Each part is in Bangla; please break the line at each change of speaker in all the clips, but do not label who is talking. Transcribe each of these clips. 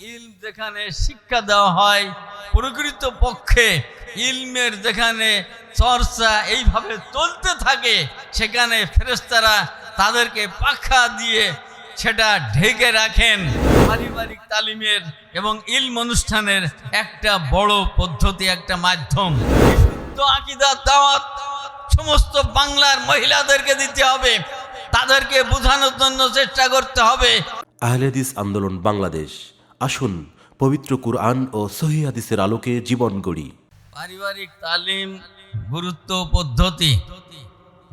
ইলম যেখানে শিক্ষা দেওয়া হয় প্রকৃত পক্ষে ইলমের যেখানে চর্চা এইভাবে চলতে থাকে, সেখানে ফেরেস্তারা তাদেরকে পাখা দিয়ে সেটা ঢেকে রাখেন। পারিবারিক তালিমের এবং ইলম অনুষ্ঠানের একটা বড় পদ্ধতি, একটা মাধ্যম। বিশুদ্ধ আকিদা, দাওয়াত, সমস্ত বাংলার মহিলাদেরকে দিতে হবে। তাদেরকে বোঝানোর জন্য চেষ্টা করতে হবে।
আহলেদিস আন্দোলন বাংলাদেশ। আসুন, পবিত্র কুরআন ও সহি হাদিসের আলোকে জীবন গড়ি।
পারিবারিক তালিম, গুরুত্ব পদ্ধতি,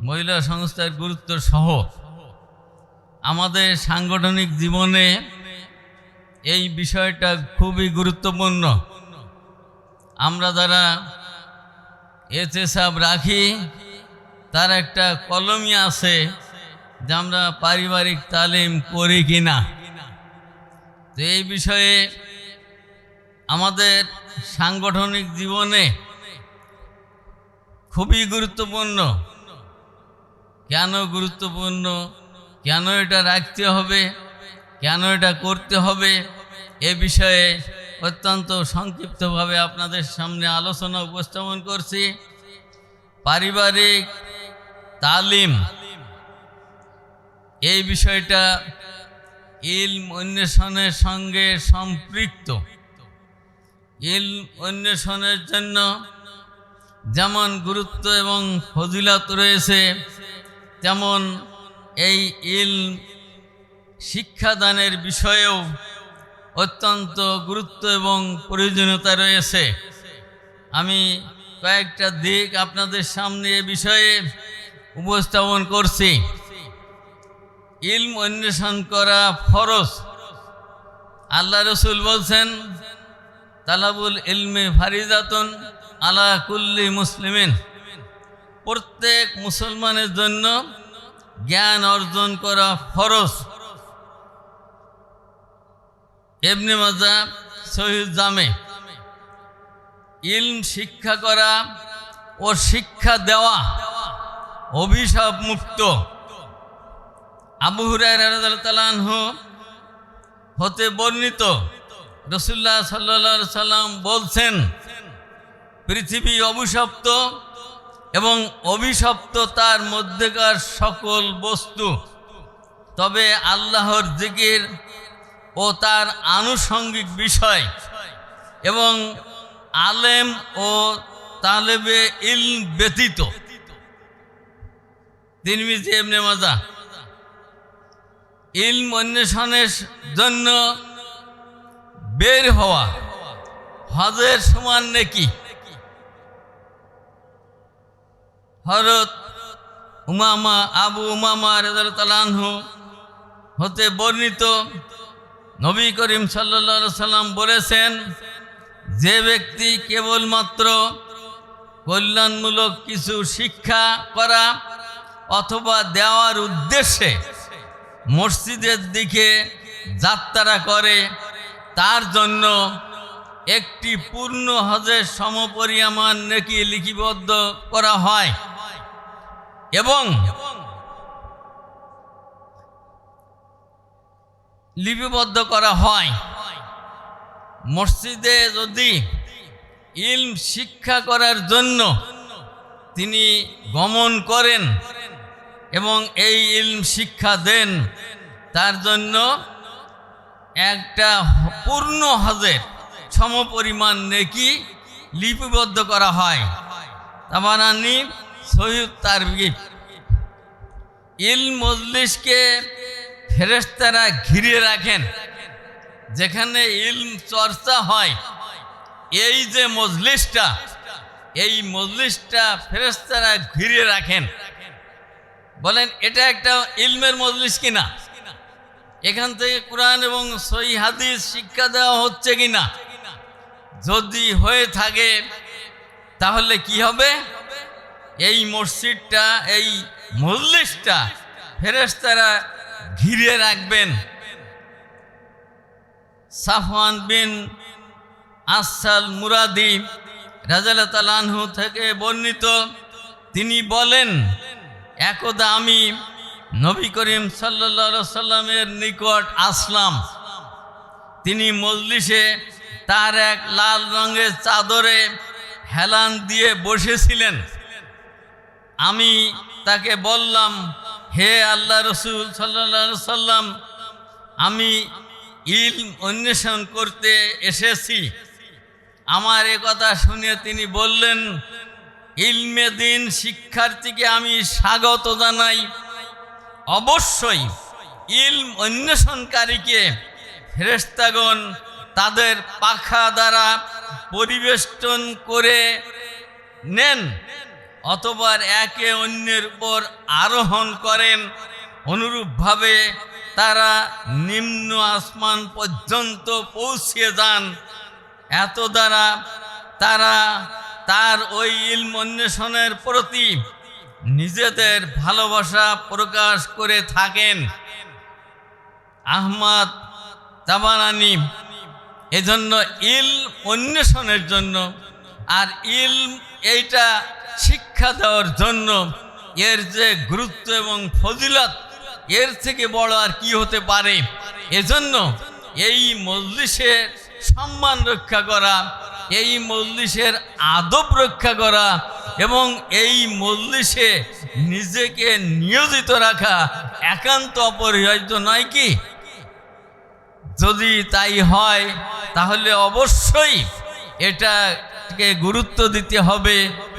মহিলা সংস্থার গুরুত্ব সহ আমাদের সাংগঠনিক জীবনে এই বিষয়টা খুবই গুরুত্বপূর্ণ। আমরা যারা এচএসআব রাখি, তার একটা কলমই আছে যে আমরা পারিবারিক তালিম করি কি না তো এই বিষয়ে আমাদের সাংগঠনিক জীবনে খুবই গুরুত্বপূর্ণ। কেন গুরুত্বপূর্ণ? কেন এটা রাখতে হবে? কেন এটা করতে হবে? এ বিষয়ে অত্যন্ত সংক্ষিপ্তভাবে আপনাদের সামনে আলোচনা উপস্থাপন করছি। পারিবারিক তালিম। এই বিষয়টা ইলম অন্বেষণের সঙ্গে সম্পৃক্ত। ইল অন্বেষণের জন্য যেমন গুরুত্ব এবং ফজিলত রয়েছে, তেমন এই ইল শিক্ষাদানের বিষয়েও অত্যন্ত গুরুত্ব এবং প্রয়োজনীয়তা রয়েছে। আমি কয়েকটা দিক আপনাদের সামনে এ বিষয়ে উপস্থাপন করছি। ইলম অন্বেষণ করা ফরজ। আল্লাহ রসুল বলছেন, তালাবুল ইলমে ফারিজাতুন আলা কুল্লি মুসলিমিন। প্রত্যেক মুসলমানের জন্য জ্ঞান অর্জন করা ফরজ। এমনি মাজা শহীদ জামে। ইলম শিক্ষা করা ও শিক্ষা দেওয়া অভিশাপ মুক্ত আবু রাজু হতে বর্ণিত। রসুল্লাহ সাল্লা সাল্লাম বলছেন, পৃথিবী অভিশপ্ত এবং অভিশপ্ত তার মধ্যেকার সকল বস্তু। তবে আল্লাহর জিকির ও তার আনুষঙ্গিক বিষয় এবং আলেম ও তালেবে ইল ব্যতীত। তিনমিজি এমনি মজা ইলম অন্বেষণের জন্য বের হওয়া হজের সমান নেকি? হরত উমামা, আবু উমামা রেজালতালানহু হতে বর্ণিত নবী করিম সাল্লা সাল্লাম বলেছেন, যে ব্যক্তি কেবলমাত্র কল্যাণমূলক কিছু শিক্ষা করা অথবা দেওয়ার উদ্দেশ্যে মসজিদের দিকে যাত্রা করে, তার জন্য একটি পূর্ণ হজের সমপরিমাণ নাকি লিপিবদ্ধ করা হয় এবং লিপিবদ্ধ করা হয়। মসজিদে যদি ইলম শিক্ষা করার জন্য তিনি গমন করেন এবং এই ইলম শিক্ষা দেন, তার জন্য একটা পূর্ণ হজের সমপরিমাণ নেকি লিপিবদ্ধ করা হয়। তাবানানি সহিদ ইল মজলিসকে ফেরেস্তারা ঘিরে রাখেন। যেখানে ইলম চর্চা হয়, এই যে মজলিসটা, এই মজলিসটা ফেরেস্তারা ঘিরে রাখেন। বলেন, এটা একটা ইলমের মজলিস কিনা? এখান থেকে কোরআন এবং সই হাদিস শিক্ষা দেওয়া হচ্ছে কিনা? যদি হয়ে থাকে, তাহলে কি হবে? এই মসজিদটা, এই মজলিসটা ফেরেস্তারা ঘিরে রাখবেন। সাফওয়ান বিন আসাল মুরাদি রাজাল তালানহু থেকে বর্ণিত, তিনি বলেন একদা আমি নবী করিম সাল্লা সাল্লামের নিকট আসলাম। তিনি মজলিসে তার এক লাল রঙের চাদরে হেলান দিয়ে বসেছিলেন। আমি তাকে বললাম, হে আল্লাহ রসুল সাল্লা সাল্লাম আমি ইল অন্বেষণ করতে এসেছি। আমার এ কথা শুনে তিনি বললেন ইলমে দিন শিক্ষার্থীকে আমি স্বাগত জানাই। অবশ্যই ইলম অন্বেষণকারীকে ফেরেস্তাগণ তাদের পাখা দ্বারা পরিবেষ্টন করে নেন, অথবা একে অন্যের উপর আরোহণ করেন। অনুরূপভাবে তারা নিম্ন আসমান পর্যন্ত পৌঁছে যান। এত দ্বারা তারা তার ওই ইলম অন্বেষণের প্রতি নিজেদের ভালোবাসা প্রকাশ করে থাকেন। আহমদ তাবানানি এজন্য ইল অন্বেষণের জন্য আর ইল এইটা শিক্ষা দেওয়ার জন্য এর যে গুরুত্ব এবং ফজিলত এর থেকে বড় আর কি হতে পারে? এজন্য এই মজলিসের সম্মান রক্ষা করা এই মজলিসের আদব রক্ষা করা এবং এই মজলিসে নিজেকে নিয়োজিত রাখা একান্ত অপরিহার্য নয় কি? যদি তাই হয়, তাহলে অবশ্যই এটাকে গুরুত্ব দিতে হবে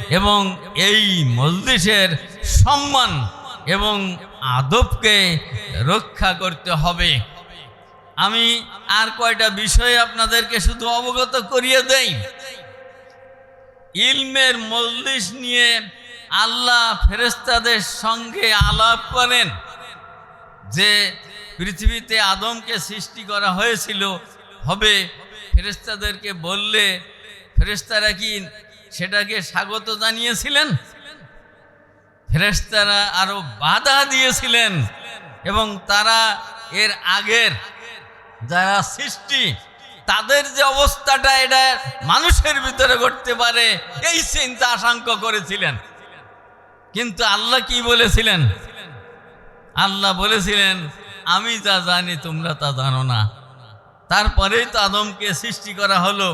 এবং এই মজলিসের সম্মান এবং আদবকে রক্ষা করতে হবে। আমি আর কয়টা বিষয় আপনাদেরকে শুধু অবগত করিয়ে দেই। ইলমের মজলিস নিয়ে আল্লাহ ফেরেস্তাদের সঙ্গে আলাপ করেন, যে পৃথিবীতে আদমকে সৃষ্টি করা হয়েছিল। হবে ফেরেস্তাদেরকে বললে ফেরেস্তারা কি সেটাকে স্বাগত জানিয়েছিলেন? ফেরেস্তারা আরও বাধা দিয়েছিলেন এবং তারা এর আগের যারা সৃষ্টি, তাদের যে অবস্থাটা এটা মানুষের ভিতরে ঘটতে পারে, এই চিন্তা আশঙ্কা করেছিলেন। কিন্তু আল্লাহ কি বলেছিলেন? আল্লাহ বলেছিলেন, আমি যা জানি তোমরা তা জানো না। তারপরেই তো আদমকে সৃষ্টি করা হলো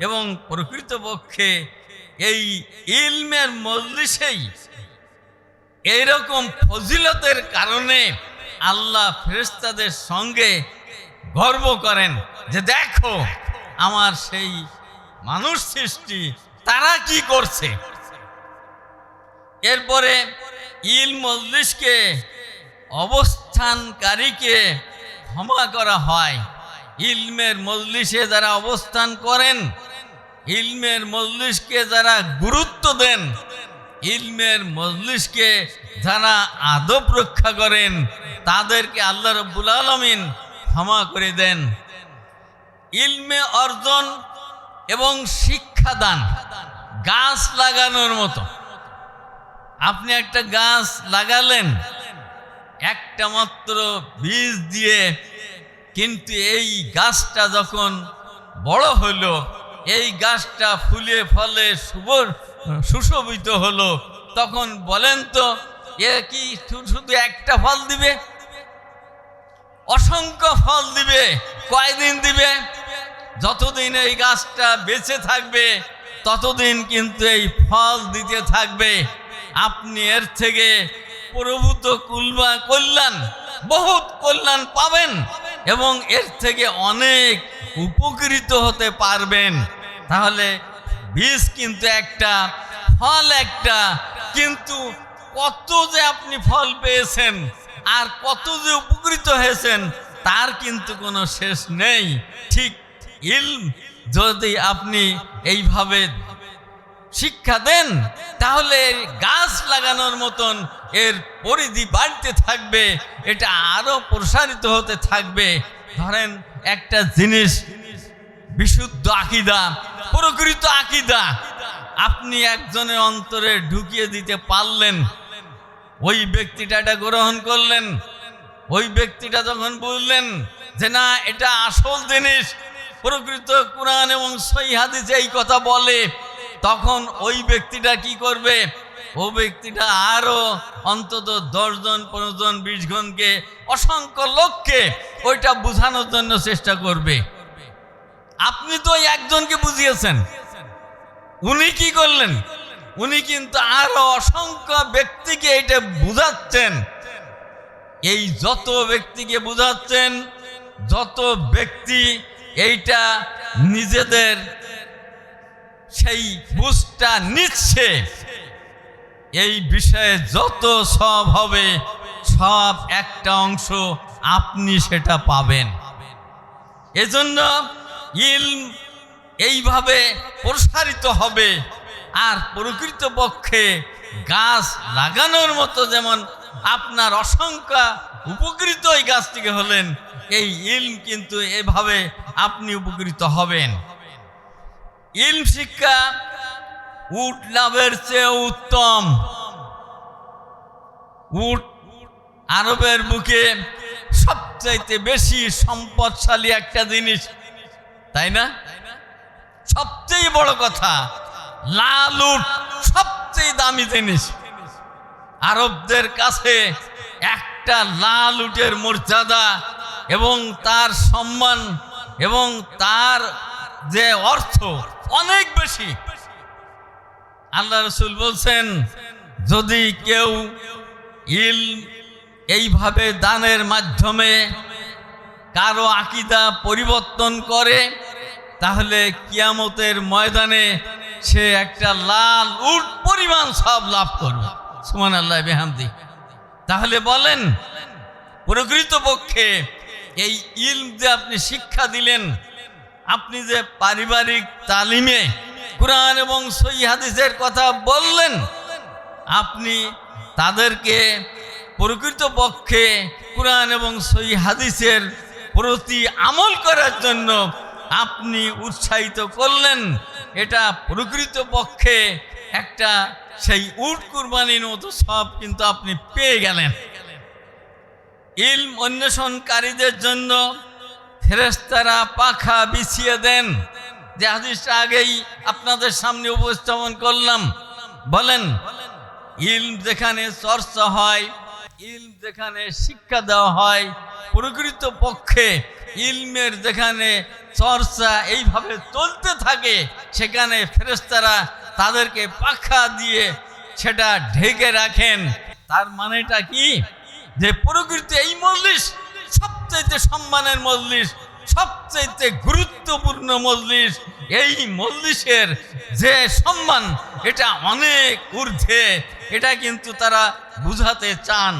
এবং প্রকৃতপক্ষে এই ইলমের মজলিসেই এইরকম ফজিলতের কারণে আল্লাহ ফেরেস্তাদের সঙ্গে গর্ব করেন যে দেখো, আমার সেই মানুষ সৃষ্টি, তারা কি করছে? এরপরে ইল মজলিসকে, অবস্থানকারীকে ক্ষমা করা হয়। ইলমের মজলিসে যারা অবস্থান করেন, ইলমের মজলিসকে যারা গুরুত্ব দেন, ইলমের মজলিসকে যারা আদব রক্ষা করেন, তাদেরকে আল্লাহ রব্বুল আলমিন ক্ষমা করে দেন। ইলমে অর্জন এবং শিক্ষাদান গাছ লাগানোর মতো। আপনি একটা গাছ লাগালেন, একটা মাত্র বীজ দিয়ে, কিন্তু এই গাছটা যখন বড় হলো, এই গাছটা ফুলে ফলে শুভ সুশোভিত হলো, তখন বলেন তো, এ কি শুধু একটা ফল দিবে? অসংখ্য ফল দিবে, কয়দিন দিবে? যতদিন এই গাছটা বেঁচে থাকবে, ততদিন কিন্তু এই ফল দিতে থাকবে। আপনি এর থেকে প্রভূত কুলবা কল্যাণ, বহুত কল্যাণ পাবেন এবং এর থেকে অনেক উপকৃত হতে পারবেন। তাহলে বীজ কিন্তু একটা, ফল একটা, কিন্তু কত যে আপনি ফল পেয়েছেন আর কত যে উপকৃত হয়েছেন, তার কিন্তু কোনো শেষ নেই। ঠিক ইলম যদি আপনি এইভাবে শিক্ষা দেন, তাহলে গাছ লাগানোর মতন এর পরিধি বাড়তে থাকবে, এটা আরও প্রসারিত হতে থাকবে। ধরেন একটা জিনিস, বিশুদ্ধ আকিদা, প্রকৃত আকিদা, আপনি একজনের অন্তরে ঢুকিয়ে দিতে পারলেন ওই ব্যক্তিটা এটা গ্রহণ করলেন। ওই ব্যক্তিটা যখন বললেন যে, না, এটা আসল জিনিস। প্রকৃত কোরআন এবং সই হাদিসে এই কথা বলে। তখন ওই ব্যক্তিটা কি করবে? ও ব্যক্তিটা আরও অন্তত দশজন পনেরো জন, বিশ জনকে, অসংখ্য লোককে ওইটা বোঝানোর জন্য চেষ্টা করবে। আপনি তো একজনকে বুঝিয়েছেন। উনি কি করলেন? উনি কিন্তু আরও অসংখ্য ব্যক্তিকে এটা বুঝাচ্ছেন। এই যত ব্যক্তিকে বুঝাচ্ছেন, যত ব্যক্তি এইটা নিজেদের সেই বুঝটা নিচ্ছে, এই বিষয়ে যত সব হবে, সব একটা অংশ আপনি সেটা পাবেন। এজন্য ইলম এইভাবে প্রসারিত হবে। আর প্রকৃত পক্ষে গাছ লাগানোর মতো যেমন আপনার অসংখ্য উপকৃত এই গাছ থেকে হলেন, এই ইলম কিন্তু এভাবে আপনি উপকৃত হবেন। ইলম শিক্ষা উট লাভের চেয়ে উত্তম। উট আরবের বুকে সবচাইতে বেশি সম্পদশালী একটা জিনিস, তাই না? সবচেয়ে বড় কথা লাল উট সবচেয়ে দামি জিনিস। আরবদের কাছে একটা লাল উটের মর্যাদা এবং তার সম্মান এবং তার যে অর্থ অনেক বেশি। আল্লাহ রসুল বলছেন, যদি কেউ ইল এইভাবে দানের মাধ্যমে কারও আকিদা পরিবর্তন করে, তাহলে কিয়ামতের ময়দানে সে একটা লাল উট পরিমাণ সব লাভ করবে। সুমান আল্লাহ বেহামদি। তাহলে বলেন, প্রকৃত পক্ষে এই ইলম যে আপনি শিক্ষা দিলেন, আপনি যে পারিবারিক তালিমে কোরআন এবং সই হাদিসের কথা বললেন, আপনি তাদেরকে প্রকৃত পক্ষে কোরআন এবং সই হাদিসের প্রতি আমল করার জন্য আপনি উৎসাহিত করলেন, এটা প্রকৃত পক্ষে একটা সেই উট কুরবানির মতো সব কিন্তু আপনি পেয়ে গেলেন। ইলম অন্বেষণকারীদের জন্য ফেরেস্তারা পাখা বিছিয়ে দেন। যে হাদিসটা আগেই আপনাদের সামনে উপস্থাপন করলাম। বলেন, ইলম যেখানে চর্চা হয় ইলম যেখানে শিক্ষা দেওয়া হয় প্রকৃত পক্ষে ইলমের যেখানে চর্চা এইভাবে চলতে থাকে, সেখানে ফেরেস্তারা তাদেরকে পাখা দিয়ে সেটা ঢেকে রাখেন। তার মানেটা কি? যে প্রকৃত এই মজলিস সবচাইতে সম্মানের মজলিস, সবচাইতে গুরুত্বপূর্ণ মজলিস, এই মজলিসের যে সম্মান এটা অনেক ঊর্ধ্বে। এটা কিন্তু তারা বুঝাতে চান।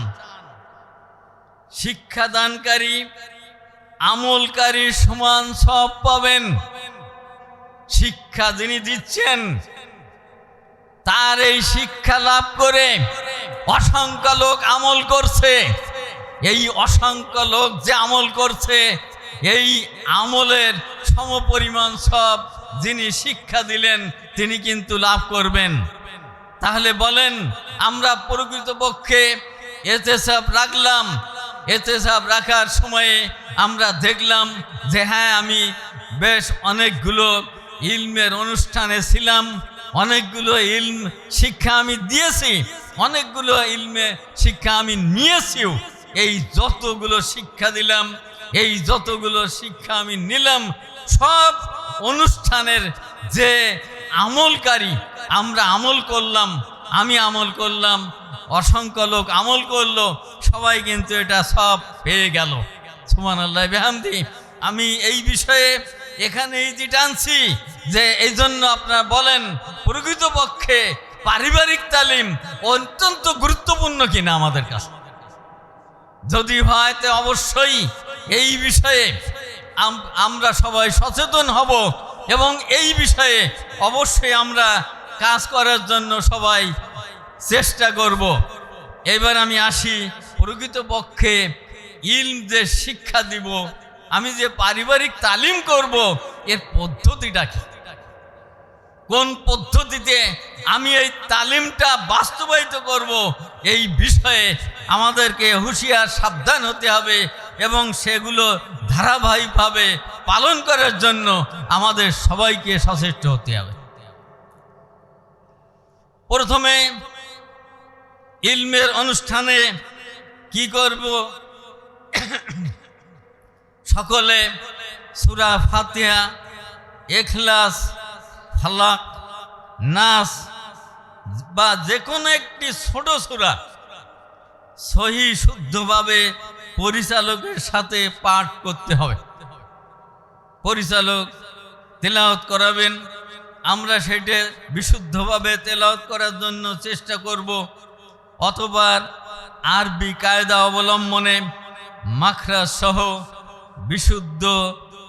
শিক্ষাদানকারী, আমলকারী সমান সব পাবেন। শিক্ষা যিনি দিচ্ছেন, তার এই শিক্ষা লাভ করে অসংখ্য লোক আমল করছে। এই অসংখ্য লোক যে আমল করছে, এই আমলের সমপরিমাণ সব যিনি শিক্ষা দিলেন তিনি কিন্তু লাভ করবেন। তাহলে বলেন, আমরা প্রকৃতপক্ষে এতে সব রাখলাম। এতে সব রাখার সময়ে আমরা দেখলাম যে হ্যাঁ আমি বেশ অনেকগুলো ইলমের অনুষ্ঠানে ছিলাম, অনেকগুলো ইলম শিক্ষা আমি দিয়েছি, অনেকগুলো ইলমে শিক্ষা আমি নিয়েছিও। এই যতগুলো শিক্ষা দিলাম, এই যতগুলো শিক্ষা আমি নিলাম, সব অনুষ্ঠানের যে আমলকারী। আমরা আমল করলাম, আমি আমল করলাম, অসংখ্য লোক আমল করল, সবাই কিন্তু এটা সব পেয়ে গেল। সুমান আল্লাহ বেহামদি। আমি এই বিষয়ে এখানে এই যে টানছি যে এই জন্য আপনারা বলেন, প্রকৃতপক্ষে পারিবারিক তালিম অত্যন্ত গুরুত্বপূর্ণ কিনা আমাদের কাছে। যদি হয় তো অবশ্যই এই বিষয়ে আমরা সবাই সচেতন হব। এবং এই বিষয়ে অবশ্যই আমরা কাজ করার জন্য সবাই চেষ্টা করব। এবার আমি আসি প্রকৃতপক্ষে ইলম যে শিক্ষা দিব। আমি যে পারিবারিক তালিম করব, এর পদ্ধতিটা কি? কোন পদ্ধতিতে আমি এই তালিমটা বাস্তবায়িত করব, এই বিষয়ে আমাদেরকে হুঁশিয়ার সাবধান হতে হবে এবং সেগুলো ধারাবাহিকভাবে পালন করার জন্য আমাদের সবাইকে সচেষ্ট হতে হবে। প্রথমে ইলমের অনুষ্ঠানে কি করব? সকলে সুরা ফাতিয়া এখলাস ফালাক নাস বা যে কোনো একটি ছোট সুরা সহি শুদ্ধভাবে পরিচালকের সাথে পাঠ করতে হবে। পরিচালক তেলাওত করাবেন। আমরা সেটা বিশুদ্ধভাবে তেলাওয়াত করার জন্য চেষ্টা করব। অথবা আরবি কায়দা অবলম্বনে মাখরা সহ বিশুদ্ধ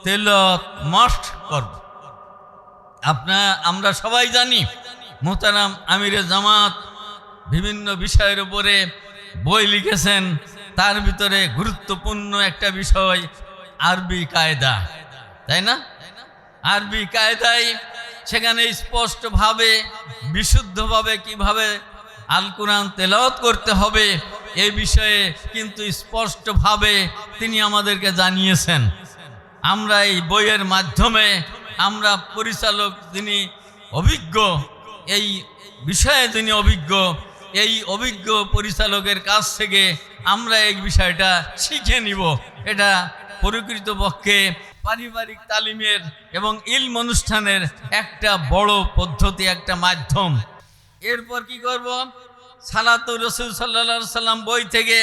তেলত মস্ট করব। আপনার আমরা সবাই জানি, মোহতারাম আমিরে জামাত বিভিন্ন বিষয়ের উপরে বই লিখেছেন, তার ভিতরে গুরুত্বপূর্ণ একটা বিষয়, আরবি কায়দা। তাই না? আরবি কায়দায় সেখানে স্পষ্টভাবে, বিশুদ্ধভাবে কীভাবে আল কোরআন তেলাওয়াত করতে হবে এই বিষয়ে কিন্তু স্পষ্টভাবে তিনি আমাদেরকে জানিয়েছেন। আমরা এই বইয়ের মাধ্যমে আমরা পরিচালক যিনি অভিজ্ঞ, এই বিষয়ে যিনি অভিজ্ঞ, এই অভিজ্ঞ পরিচালকের কাছ থেকে আমরা এই বিষয়টা শিখে নিব। এটা প্রকৃতপক্ষে পারিবারিক তালিমের এবং ইলম অনুষ্ঠানের একটা বড় পদ্ধতি, একটা মাধ্যম। এরপর কি করব? সালাতুর রসুল সাল্লা সাল্লাম বই থেকে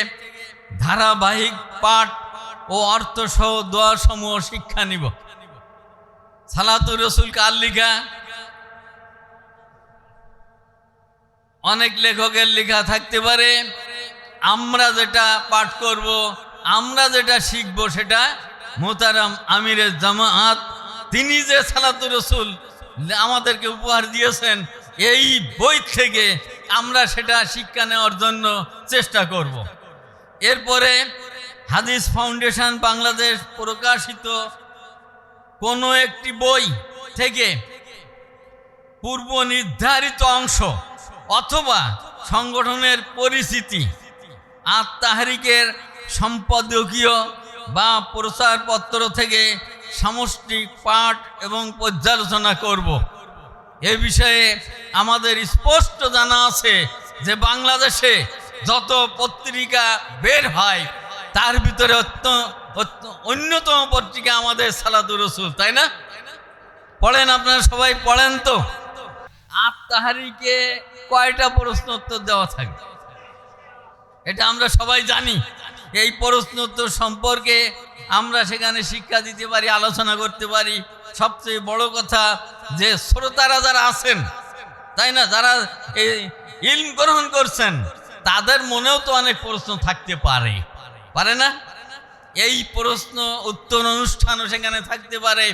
ধারাবাহিক পাঠ ও অর্থ সহ দোয়া সমূহ শিক্ষা নিব। সালাতুর রসুল কার লিখা? অনেক লেখকের লেখা থাকতে পারে। আমরা যেটা পাঠ করব, আমরা যেটা শিখব সেটা মোতারাম আমিরের জামাত। তিনি যে সালাতুর রসুল আমাদেরকে উপহার দিয়েছেন, এই বই থেকে আমরা সেটা শিক্ষা নেওয়ার জন্য চেষ্টা করব। এরপরে হাদিস ফাউন্ডেশন বাংলাদেশ প্রকাশিত কোনো একটি বই থেকে পূর্ব নির্ধারিত অংশ অথবা সংগঠনের পরিচিতি, আত্মাহারিকের সম্পাদকীয় বা প্রচারপত্র থেকে সামষ্টিক পাঠ এবং পর্যালোচনা করব। এ বিষয়ে আমাদের স্পষ্ট জানা আছে যে বাংলাদেশে যত পত্রিকা বের হয়, তার ভিতরে অত্য- অত্য- অন্যতম পত্রিকা আমাদের সালাদুর রসুল, তাই না? পড়েন আপনারা সবাই, পড়েন তো। আত্মাহারিকে কয়টা প্রশ্ন উত্তর দেওয়া থাকে? এটা আমরা সবাই জানি। এই প্রশ্ন উত্তর সম্পর্কে আমরা সেখানে শিক্ষা দিতে পারি, আলোচনা করতে পারি। সবচেয়ে বড় কথা যে শ্রোতারা যারা আছেন, তাই না? যারা এই ইলম গ্রহণ করছেন, তাদের মনেও তো অনেক প্রশ্ন থাকতে পারে। পারে না? এই প্রশ্ন উত্তর অনুষ্ঠানও সেখানে থাকতে পারে।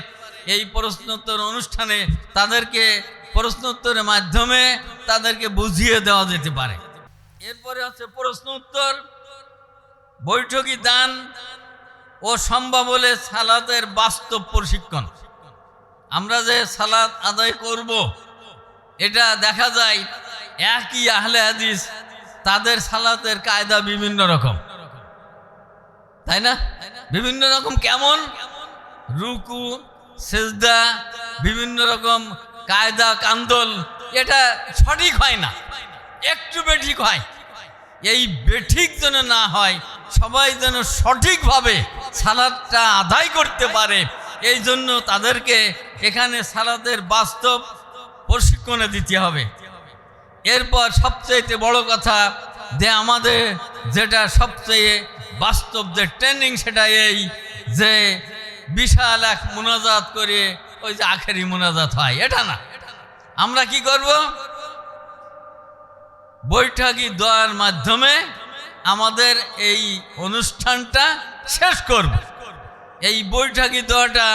এই প্রশ্নোত্তর অনুষ্ঠানে তাদেরকে প্রশ্নোত্তরের মাধ্যমে তাদেরকে বুঝিয়ে দেওয়া যেতে পারে। এরপরে হচ্ছে প্রশ্ন উত্তর, বৈঠকি দান ও সম্ভব হলে সালাতের বাস্তব প্রশিক্ষণ। আমরা যে সালাত আদায় করব, এটা দেখা যায় একই আহলে হাদিস, তাদের সালাতের কায়দা বিভিন্ন রকম। তাই না? বিভিন্ন রকম কেমন? রুকু, সেজদা, বিভিন্ন রকম কায়দা, কান্দল, এটা সঠিক হয় না। একটু বেঠিক হয়। এই বেঠিক যেন না হয়, সবাই যেন সঠিকভাবে সালাদটা আদায় করতে পারে, এই জন্য তাদেরকে এখানে সালাদের বাস্তব প্রশিক্ষণে দিতে হবে। এরপর সবচেয়ে বড় কথা যে আমাদের যেটা সবচেয়ে বাস্তব যে ট্রেনিং সেটা এই যে বিশাল এক মোনাজাত করে ওই যে আখেরি মোনাজাত হয়, এটা না। আমরা কি করব? বৈঠকি দেওয়ার মাধ্যমে আমাদের এই অনুষ্ঠানটা শেষ করব। এই বৈঠকি দেওয়াটা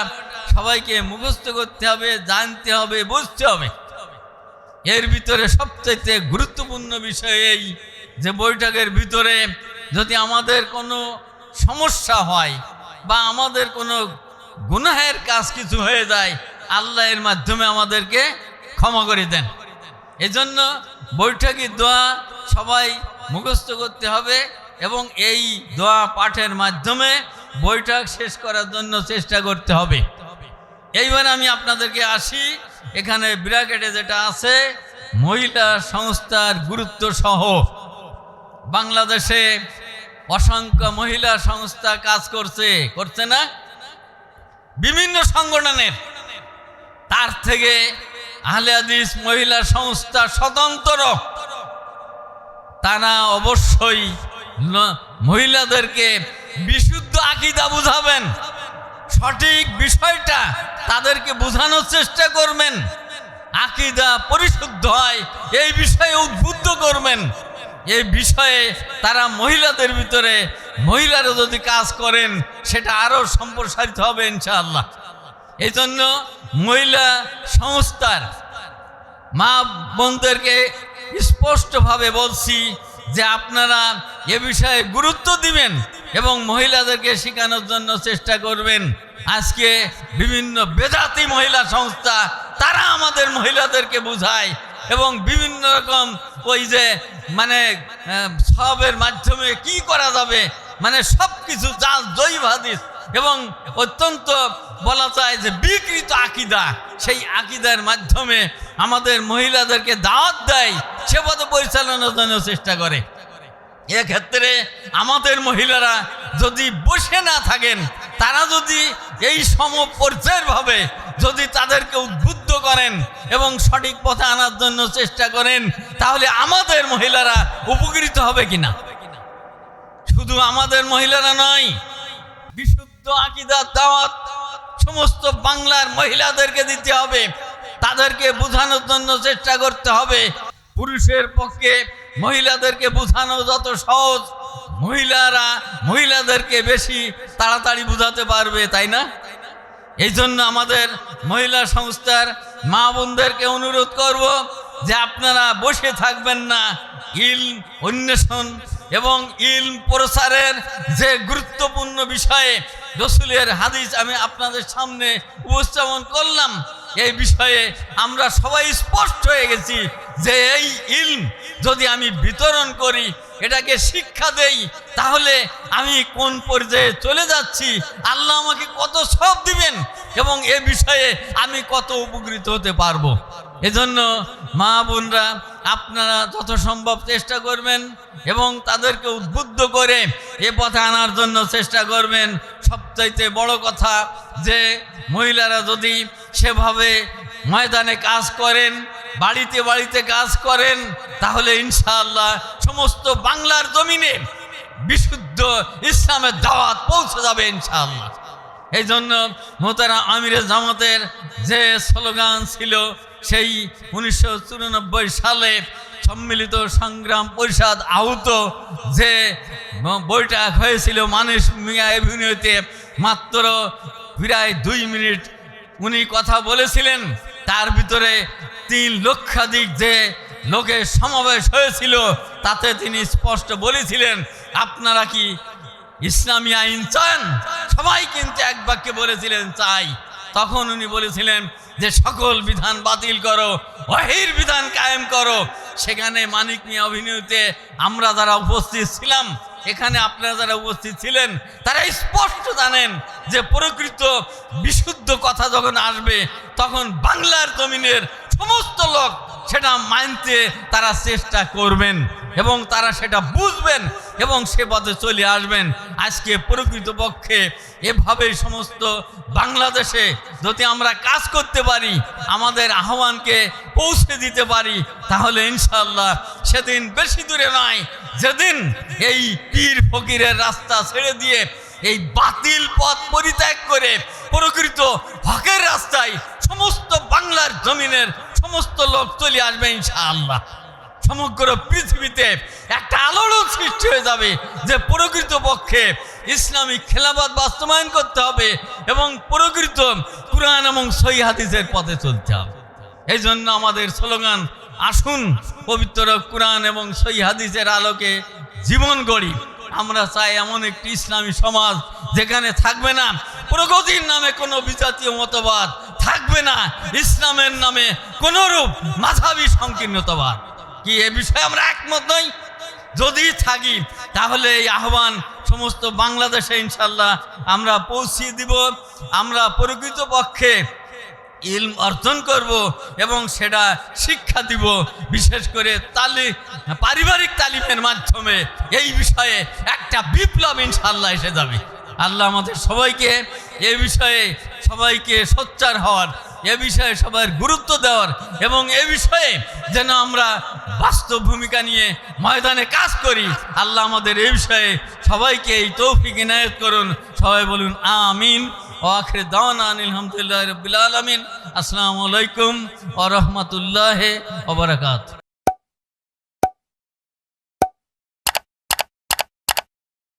সবাইকে মুখস্থ করতে হবে, জানতে হবে, বুঝতে হবে। এর ভিতরে সবচাইতে গুরুত্বপূর্ণ বিষয় এই যে বৈঠকের ভিতরে যদি আমাদের কোনো সমস্যা হয় বা আমাদের কোনো গুনাহের কাজ কিছু হয়ে যায়, আল্লাহ এর মাধ্যমে আমাদেরকে ক্ষমা করে দেন। এজন্য বৈঠকি দোয়া সবাই মুখস্থ করতে হবে এবং এই দোয়া পাঠের মাধ্যমে বৈঠক শেষ করার জন্য চেষ্টা করতে হবে। এইবার আমি আপনাদেরকে আসি, এখানে ব্র্যাকেটে যেটা আছে, মহিলা সংস্থার গুরুত্ব সহ। বাংলাদেশে অসংখ্য মহিলা সংস্থা কাজ করছে করছে না? বিভিন্ন সংগঠনের। তার থেকে আহলে হাদিস মহিলা সংস্থা স্বতন্ত্র। তারা অবশ্যই মহিলাদেরকে বিশুদ্ধ আকিদা বুঝাবেন। সঠিক বিষয়টা তাদেরকে বোঝানোর চেষ্টা করবেন। আকিদা পরিশুদ্ধ হয়, এই বিষয়ে উদ্বুদ্ধ করবেন। এই বিষয়ে তারা মহিলাদের ভিতরে, মহিলারা যদি কাজ করেন, সেটা আরও সম্প্রসারিত হবে ইনশাআল্লাহ। এই জন্য মহিলা সংস্থার মা বোনদেরকে স্পষ্টভাবে বলছি যে আপনারা এ বিষয়ে গুরুত্ব দিবেন এবং মহিলাদেরকে শেখানোর জন্য চেষ্টা করবেন। আজকে বিভিন্ন বেদাতি মহিলা সংস্থা, তারা আমাদের মহিলাদেরকে বোঝায় এবং বিভিন্ন রকম ওই যে মানে সবের মাধ্যমে কি করা যাবে? মানে সব কিছু যা জৈব হাদিস এবং অত্যন্ত বলা যায় যে বিকৃত আকিদা। সেই আকিদার মাধ্যমে আমাদের মহিলাদেরকে দাওয়াত দেয়, সে পথে পরিচালনার জন্য চেষ্টা করে। এক্ষেত্রে আমাদের মহিলারা যদি বসে না থাকেন, তারা যদি এই সম ভাবে যদি তাদেরকে উদ্বুদ্ধ করেন এবং সঠিক পথে আনার জন্য চেষ্টা করেন, তাহলে আমাদের মহিলারা উপকৃত হবে কিনা? শুধু আমাদের মহিলারা নয়, বিশুদ্ধ আকিদার দাওয়াত সমস্ত বাংলার মহিলাদেরকে দিতে হবে। তাদেরকে বোঝানোর জন্য চেষ্টা করতে হবে। পুরুষের পক্ষে মহিলাদেরকে বোঝানো যত সহজ, মহিলারা মহিলাদেরকে বেশি তাড়াতাড়ি বোঝাতে পারবে, তাই না? এই জন্য আমাদের মহিলা সংস্থার মা বোনদেরকে অনুরোধ করব যে আপনারা বসে থাকবেন না। ইল অন্বেষণ এবং ইল প্রসারের যে গুরুত্বপূর্ণ বিষয়ে রসুলের হাদিস আমি আপনাদের সামনে উপস্থাপন করলাম। এই বিষয়ে আমরা সবাই স্পষ্ট হয়ে গেছি যে এই ইলম যদি আমি বিতরণ করি, এটাকে শিক্ষা দেই, তাহলে আমি কোন পর্যায়ে চলে যাচ্ছি? আল্লাহ আমাকে কত সব দিবেন? এবং এ বিষয়ে আমি কত উপকৃত হতে পারব। এজন্য মা বোনরা, আপনারা যত সম্ভব চেষ্টা করবেন এবং তাদেরকে উদ্বুদ্ধ করে এ পথে আনার জন্য চেষ্টা করবেন। সবচাইতে বড় কথা যে, মহিলারা যদি সেভাবে ময়দানে কাজ করেন, বাড়িতে বাড়িতে কাজ করেন, তাহলে ইনশাআল্লাহ সমস্ত বাংলার জমিনে বিশুদ্ধ ইসলামের দাওয়াত পৌঁছে যাবে ইনশাআল্লাহ। এই জন্য মোতারা আমিরের জামাতের যে স্লোগান ছিল, সেই উনিশশো চুরানব্বই সালে সম্মিলিত সংগ্রাম পরিষদ আহত যে বইটা হয়েছিল মানুষ মিয়া অভিনয়তে মাত্র প্রায় দুই মিনিট উনি কথা বলেছিলেন। তার ভিতরে তিন লক্ষাধিক যে লোকের সমাবেশ হয়েছিল, তাতে তিনি স্পষ্ট বলেছিলেন, আপনারা কি ইসলামী আইন চান? সবাই কিন্তু এক বাক্যে বলেছিলেন, চাই। তখন উনি বলেছিলেন যে, সকল বিধান বাতিল করো, অহির বিধান কায়েম করো। সেখানে মানিক মিয়া অভিনয়তে আমরা যারা উপস্থিত ছিলাম, এখানে আপনারা যারা উপস্থিত ছিলেন, তারা স্পষ্ট জানেন যে, প্রকৃত বিশুদ্ধ কথা যখন আসবে, তখন বাংলার জমিনের সমস্ত লোক সেটা মানতে তারা চেষ্টা করবেন এবং তারা সেটা বুঝবেন এবং সে পথে চলে আসবেন। আজকে প্রকৃত পক্ষে এভাবে সমস্ত বাংলাদেশে যদি আমরা কাজ করতে পারি, আমাদের আহ্বানকে পৌঁছে দিতে পারি, তাহলে ইনশাল্লাহ সেদিন বেশি দূরে নয়, যেদিন এই পীর ফকিরের রাস্তা ছেড়ে দিয়ে এই বাতিল পথ পরিত্যাগ করে প্রকৃত হকের রাস্তায় সমস্ত বাংলার জমিনের সমস্ত লোক চলে আসবে ইনশাআল্লাহ। সমগ্র পৃথিবীতে একটা আলোড়ন সৃষ্টি হয়ে যাবে যে প্রকৃত পক্ষে ইসলামিক খেলাবাদ বাস্তবায়ন করতে হবে এবং প্রকৃত কুরআন এবং সই হাদিসের পথে চলতে হবে। এই জন্য আমাদের স্লোগান, আসুন পবিত্র কুরআন এবং সই হাদিসের আলোকে জীবন গড়ি। আমরা চাই এমন একটি ইসলামী সমাজ যেখানে থাকবে না প্রগতির নামে কোনো বিজাতীয় মতবাদ, থাকবে না ইসলামের নামে কোনরূপ মাঝাবি সংকীর্ণতাবাদ। কি এ বিষয়ে আমরা একমত নই? যদি থাকি, তাহলে এই আহ্বান সমস্ত বাংলাদেশে ইনশাল্লাহ আমরা পৌঁছিয়ে দিব। আমরা প্রকৃত পক্ষে ইলম অর্জন করব এবং সেটা শিক্ষা দিব, বিশেষ করে তালি, পারিবারিক তালিমের মাধ্যমে। এই বিষয়ে একটা বিপ্লব ইনশাল্লাহ এসে যাবে। আল্লাহ আমাদের সবাইকে এ বিষয়ে সবাইকে সোচ্চার হওয়ার, এ বিষয়ে সবার গুরুত্ব দেওয়ার এবং এ বিষয়ে যেন আমরা বাস্তব ভূমিকা নিয়ে ময়দানে কাজ করি। আল্লাহ আমাদের এ বিষয়ে সবাইকে এই তৌফিক ইনায়ত করুন। সবাই বলুন, আমিন। ওয়াখির দাওয়ান আলহামদুলিল্লাহ রবিল আলমিন। আসসালামু আলাইকুম ও রহমতুল্লাহ ওবরাকাত